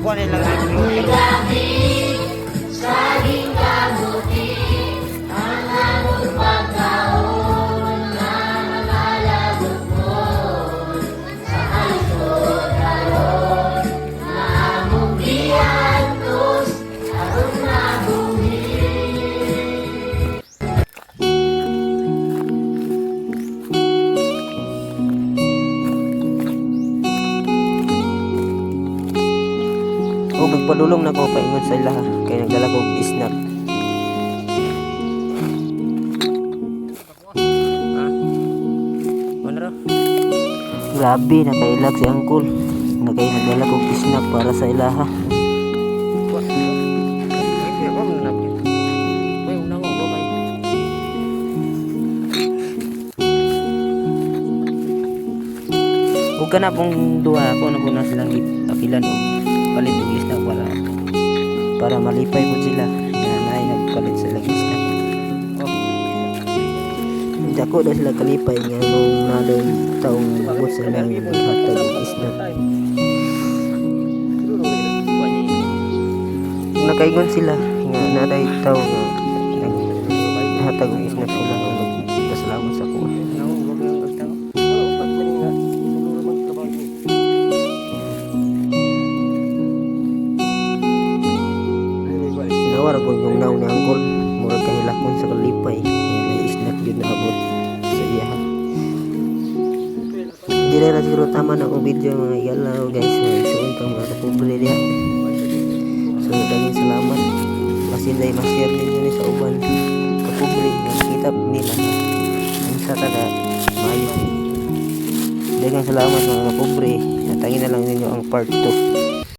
Ako na lang yung o nagpadulong na ko paingon sa ila kay nagdala ko snack. Grabe, nakailag si Angkol. Nakay nagdala ko snack para sa ilaha. Huwag ka na pong duha. Ako na po na silang apilan o palit og isda para para malipay po sila na naay nagpalit sila og isda. Hindi ako na sila kalipay nga nung nalong taong bukod sila ng hatag og isda. Nakaingon sila nga naday tao nga hatag og isda sila Nawar ko yung naw ni Angkol. Murag kahilakon sa kalipay. Kaya na isnak yun naabot sa iya. Hindi na siguro tama na akong video mga igalaw guys. Isuon ka mga kapobre niya. So, daling salamat. Kasi dahil ma-share din yun sa uban. Kapobre. Nakita nila. Ang sa taga. Maayos. Dagang salamat mga kapobre. Natangin na lang ninyo ang part 2.